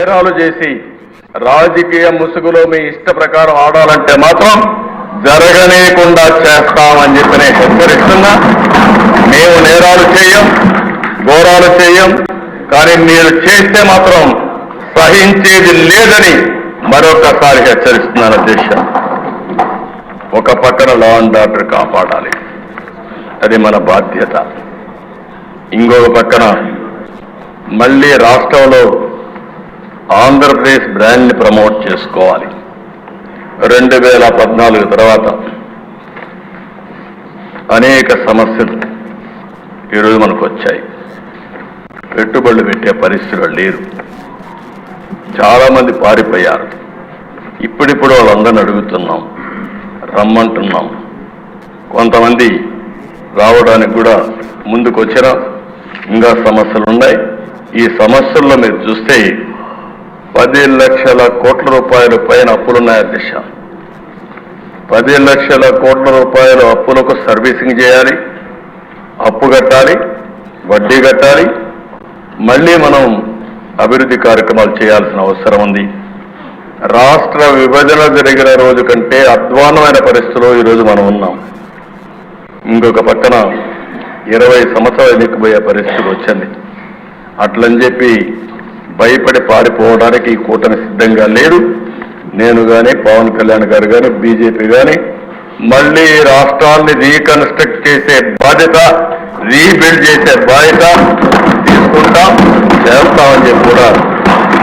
నేరాలు చేసి రాజకీయ ముసుగులో మీ ఇష్ట ప్రకారం ఆడాలంటే మాత్రం జరగనేకుండా చేస్తామని చెప్పి నేను హెచ్చరిస్తున్నా. మేము నేరాలు చేయం ఘోరాలు చేయం కానీ మీరు చేస్తే మాత్రం సహించేది లేదని మరొకసారి హెచ్చరిస్తున్నాను అధ్యక్ష. ఒక పక్కన లా అండ్ ఆర్డర్ కాపాడాలి. అది మన బాధ్యత. ఇంకొక పక్కన మళ్ళీ రాష్ట్రంలో ఆంధ్రప్రదేశ్ బ్రాండ్ని ప్రమోట్ చేసుకోవాలి. రెండు వేల పద్నాలుగు తర్వాత అనేక సమస్యలు ఈరోజు మనకు వచ్చాయి. పెట్టుబడులు పెట్టే పరిస్థితులు లేరు. చాలామంది పారిపోయారు. ఇప్పుడిప్పుడు వాళ్ళందరిని అడుగుతున్నాం రమ్మంటున్నాం. కొంతమంది రావడానికి కూడా ముందుకు వచ్చినా ఇంకా సమస్యలు ఉన్నాయి. ఈ సమస్యల్లో మీరు చూస్తే పది లక్షల కోట్ల రూపాయల పైన అప్పులున్నాయి అధ్యక్ష పది లక్షల కోట్ల రూపాయల అప్పులకు సర్వీసింగ్ చేయాలి అప్పు కట్టాలి వడ్డీ కట్టాలి మళ్ళీ మనం అభివృద్ధి కార్యక్రమాలు చేయాల్సిన అవసరం ఉంది. రాష్ట్ర విభజన జరిగిన రోజు కంటే అధ్వానమైన పరిస్థితిలో ఈరోజు మనం ఉన్నాం. ఇంకొక పక్కన ఇరవై సంవత్సరాలు ఎన్నికపోయే పరిస్థితి వచ్చింది. అట్లని చెప్పి భయపడి పారిపోవడానికి ఈ కూటమి సిద్ధంగా లేదు నేను కానీ పవన్ కళ్యాణ్ గారు కానీ బీజేపీ కానీ మళ్ళీ రాష్ట్రాన్ని రీకన్స్ట్రక్ట్ చేసే బాధ్యత రీబిల్డ్ చేసే బాధ్యత తీసుకుంటాం చేస్తామని చెప్పి కూడా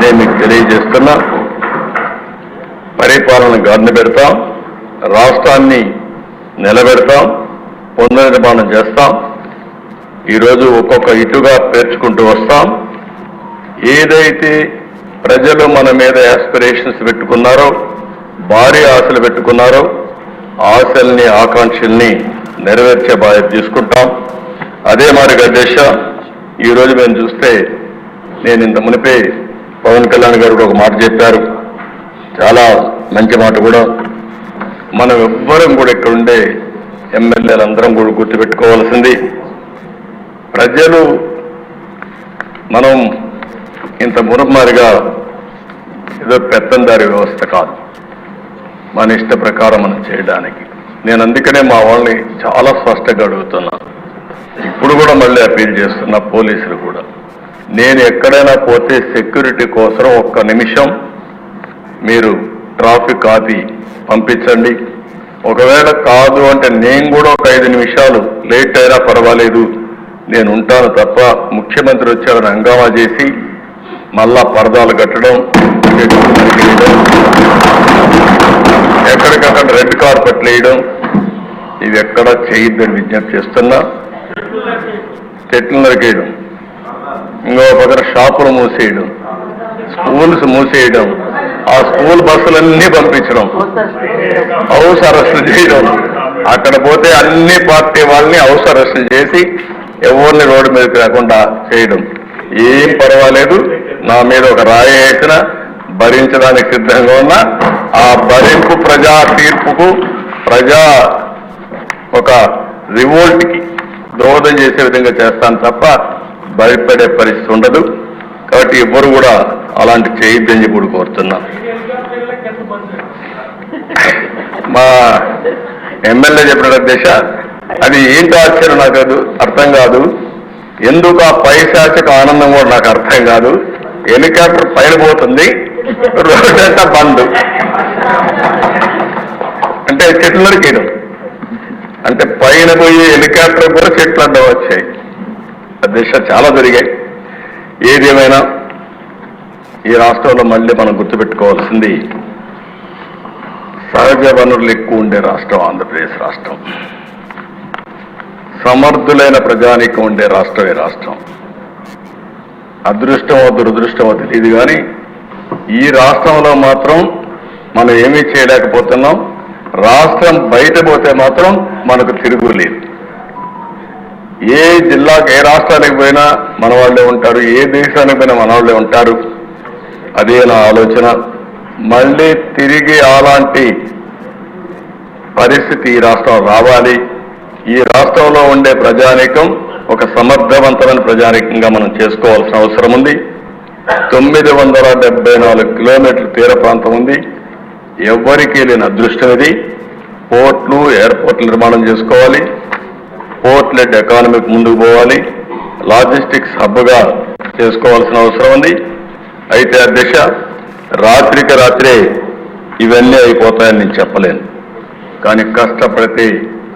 నేను మీకు తెలియజేస్తున్నా. పరిపాలన గాడిన పెడతాం రాష్ట్రాన్ని నిలబెడతాం పునర్నిర్మాణం చేస్తాం. ఈరోజు ఒక్కొక్క ఇటుగా పేర్చుకుంటూ వస్తాం. ఏదైతే ప్రజలు మన మీద యాస్పిరేషన్స్ పెట్టుకున్నారో భారీ ఆశలు పెట్టుకున్నారో ఆశల్ని ఆకాంక్షల్ని నెరవేర్చే బాధ్యత తీసుకుంటాం. అదే మాదిరిగా దశ ఈరోజు మేము చూస్తే నేను ఇంత మునిపే పవన్ కళ్యాణ్ గారు కూడా ఒక మాట చెప్పారు. చాలా మంచి మాట కూడా. మనం ఎవ్వరం కూడా ఇక్కడ ఉండే ఎమ్మెల్యేలు అందరం కూడా గుర్తుపెట్టుకోవాల్సింది ప్రజలు మనం ఇంత మురమారిగా ఏదో పెత్తందారి వ్యవస్థ కాదు. మన ఇష్ట ప్రకారం మనం చేయడానికి. నేను అందుకనే మా వాళ్ళని చాలా స్పష్టంగా అడుగుతున్నాను ఇప్పుడు కూడా మళ్ళీ అపీల్ చేస్తున్నా పోలీసులు కూడా. నేను ఎక్కడైనా పోతే సెక్యూరిటీ కోసం ఒక్క నిమిషం మీరు ట్రాఫిక్ ఆపి పంపించండి. ఒకవేళ కాదు అంటే నేను కూడా ఒక ఐదు నిమిషాలు లేట్ అయినా పర్వాలేదు. నేను ఉంటాను తప్ప ముఖ్యమంత్రి వచ్చాడని హంగామా చేసి మళ్ళా పరదాలు కట్టడం ఎక్కడికక్కడ రెడ్ కార్పెట్లు వేయడం ఇది ఎక్కడ చేయొద్దని విజ్ఞప్తి చేస్తున్నా. చెట్లు నరికేయడం ఇంకో పక్కన షాపులు మూసేయడం స్కూల్స్ మూసేయడం ఆ స్కూల్ బస్సులన్నీ పంపించడం హౌస్ అరెస్టులు చేయడం అక్కడ పోతే అన్ని పార్టీ వాళ్ళని హౌస్ అరెస్టులు చేసి ఎవరిని రోడ్డు మీదకి రాకుండా చేయడం. ఏం పర్వాలేదు. నా మీద ఒక రాయి వేసిన భరించడానికి సిద్ధంగా ఉన్నా ఆ భరింపు ప్రజా తీర్పుకు ప్రజా ఒక రివోల్ట్కి దోహదం చేసే విధంగా చేస్తాను తప్ప భయపడే పరిస్థితి ఉండదు. కాబట్టి ఎవ్వరు కూడా అలాంటి చేయొద్దని చెప్పి కూడా కోరుతున్నా మా ఎమ్మెల్యే చెప్పిన దేశ అది ఏంటో ఆశ్చర్యం నాకు అర్థం కాదు. ఎందుకు ఆ పైశాచిక ఆనందం కూడా నాకు అర్థం కాదు? హెలికాప్టర్ పైన పోతుంది రోడ్ అంతా బంద్. అంటే చెట్లు నరికేయడం అంటే పైన పోయి హెలికాప్టర్ కూడా చెట్లు అడ్డం వచ్చాయి. ఆ దిశ చాలా జరిగాయి. ఏదేమైనా ఈ రాష్ట్రంలో మళ్ళీ మనం గుర్తుపెట్టుకోవాల్సింది సహజ వనరులు ఎక్కువ ఉండే రాష్ట్రం ఆంధ్రప్రదేశ్ రాష్ట్రం. సమర్థులైన ప్రజానీకం ఉండే రాష్ట్రం రాష్ట్రం. అదృష్టమో దురదృష్టమో తెలియదు కానీ ఈ రాష్ట్రంలో మాత్రం మనం ఏమీ చేయలేకపోతున్నాం. రాష్ట్రం బయట పోతే మాత్రం మనకు తిరుగులేదు ఏ జిల్లాకు ఏ రాష్ట్రానికి పోయినా మన వాళ్ళే ఉంటారు ఏ దేశానికి పోయినా మన వాళ్ళే ఉంటారు. అదే నా ఆలోచన. మళ్ళీ తిరిగి అలాంటి పరిస్థితి ఈ రాష్ట్రం రావాలి. ఈ రాష్ట్రంలో ఉండే ప్రజానీకం ఒక సమర్థవంతమైన ప్రజానీకంగా మనం చేసుకోవాల్సిన అవసరం ఉంది. తొమ్మిది వందల డెబ్బై నాలుగు కిలోమీటర్ల తీర ప్రాంతం ఉంది. ఎవ్వరికీ లేని అదృష్టం ఇది. పోర్ట్లు ఎయిర్పోర్ట్లు నిర్మాణం చేసుకోవాలి. పోర్ట్ లెడ్ ఎకానమీకి ముందుకు పోవాలి. లాజిస్టిక్స్ హబ్గా చేసుకోవాల్సిన అవసరం ఉంది. అయితే అధ్యక్ష రాత్రికి రాత్రే ఇవన్నీ అయిపోతాయని నేను చెప్పలేను. కానీ కష్టపడితే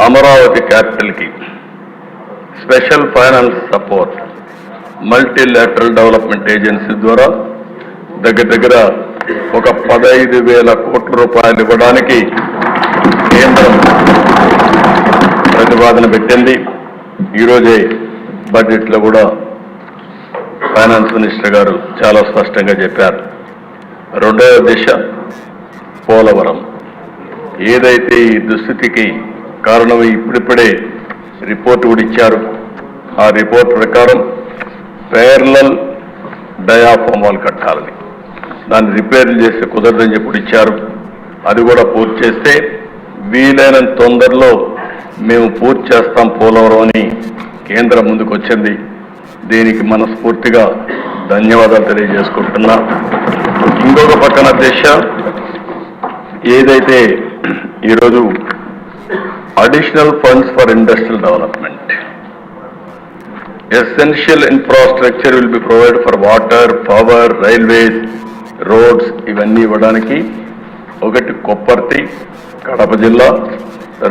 అమరావతి క్యాపిటల్కి special finance support multilateral development agency ద్వారా దగ్గర దగ్గర ఒక పదహైదు వేల కోట్ల రూపాయలు ఇవ్వడానికి కేంద్రం ప్రతిపాదన పెట్టింది. ఈరోజే బడ్జెట్లో కూడా ఫైనాన్స్ మినిస్టర్ గారు చాలా స్పష్టంగా చెప్పారు. రెండవ దిశ పోలవరం. ఏదైతే ఈ దుస్థితికి కారణం ఇప్పుడిప్పుడే రిపోర్ట్ కూడా ఇచ్చారు. ఆ రిపోర్ట్ ప్రకారం పేర్లల్ డయాఫామ్ కట్టాలని. దాన్ని రిపేర్లు చేస్తే కుదరదని చెప్పి ఇచ్చారు. అది కూడా పూర్తి చేస్తే వీలైనంత తొందరలో మేము పూర్తి చేస్తాం పోలవరం అని కేంద్రం ముందుకు వచ్చింది. దీనికి మనస్ఫూర్తిగా ధన్యవాదాలు తెలియజేసుకుంటున్నా. ఇంకొక పక్కన దేశ ఏదైతే ఈరోజు additional funds for industrial development essential infrastructure will be provide for water power railways roads ఇవన్నీ ఇవ్వడానికి ఒకటి కొప్పర్తి కడప జిల్లా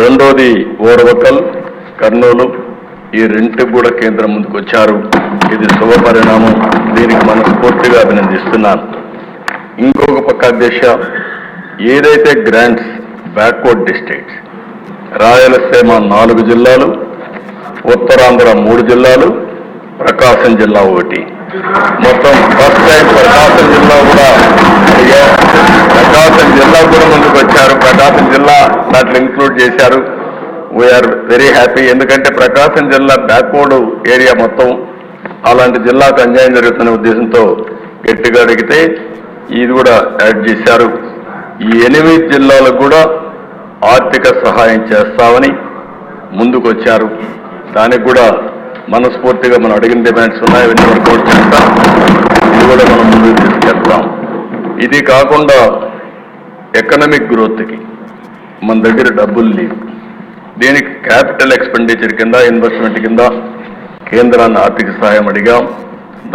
రెండోది ఓరవకల్ కర్నూలు. ఈ రెంటికి కూడా కేంద్రం ముందుకు వచ్చారు. ఇది శుభ పరిణామం. దీనికి మనస్ఫూర్తిగా అభినందిస్తున్నాను. ఇంకొక పక్క దిశ ఏదైతే గ్రాంట్స్ బ్యాక్వర్డ్ డిస్ట్రిక్ట్స్ రాయలసీమ నాలుగు జిల్లాలు ఉత్తరాంధ్ర మూడు జిల్లాలు ప్రకాశం జిల్లా ఒకటి. మొత్తం ఫస్ట్ టైం ప్రకాశం జిల్లా కూడా ప్రకాశం జిల్లా కూడా ముందుకు వచ్చారు. ప్రకాశం జిల్లా దాంట్లో ఇంక్లూడ్ చేశారు. వీఆర్ వెరీ హ్యాపీ ఎందుకంటే ప్రకాశం జిల్లా బ్యాక్వర్డ్ ఏరియా మొత్తం అలాంటి జిల్లాకు అన్యాయం జరుగుతున్న ఉద్దేశంతో గట్టిగా అడిగితే ఇది కూడా యాడ్ చేశారు. ఈ ఎనిమిది జిల్లాలకు కూడా ఆర్థిక సహాయం చేస్తామని ముందుకు వచ్చారు దానికి కూడా మనస్ఫూర్తిగా మనం అడిగిన డిమాండ్స్ ఉన్నాయి అవన్నీ వర్కౌట్ చేస్తాం. ఇది కూడా మనం ముందుకు తీసుకెళ్తాం. ఇది కాకుండా ఎకనమిక్ గ్రోత్కి మన దగ్గర డబ్బులు లేవు. దీనికి క్యాపిటల్ ఎక్స్పెండిచర్ కింద ఇన్వెస్ట్మెంట్ కింద కేంద్రాన్ని ఆర్థిక సహాయం అడిగాం.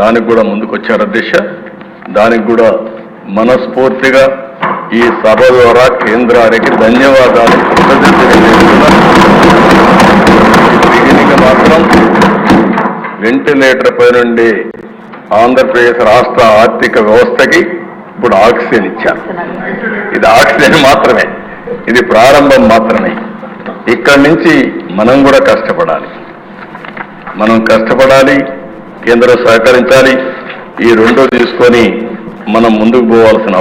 దానికి కూడా ముందుకు వచ్చారు అధ్యక్ష. దానికి కూడా మనస్ఫూర్తిగా ఈ సభ ద్వారా కేంద్రానికి ధన్యవాదాలు. దీనికి మాత్రం వెంటిలేటర్ పై నుండి ఆంధ్రప్రదేశ్ రాష్ట్ర ఆర్థిక వ్యవస్థకి ఇప్పుడు ఆక్సిజన్ ఇచ్చారు. ఇది ఆక్సిజన్ మాత్రమే. ఇది ప్రారంభం మాత్రమే. ఇక్కడి నుంచి మనం కూడా కష్టపడాలి. మనం కష్టపడాలి కేంద్రం సహకరించాలి. ఈ రెండో తీసుకొని మనం ముందుకు పోవాల్సిన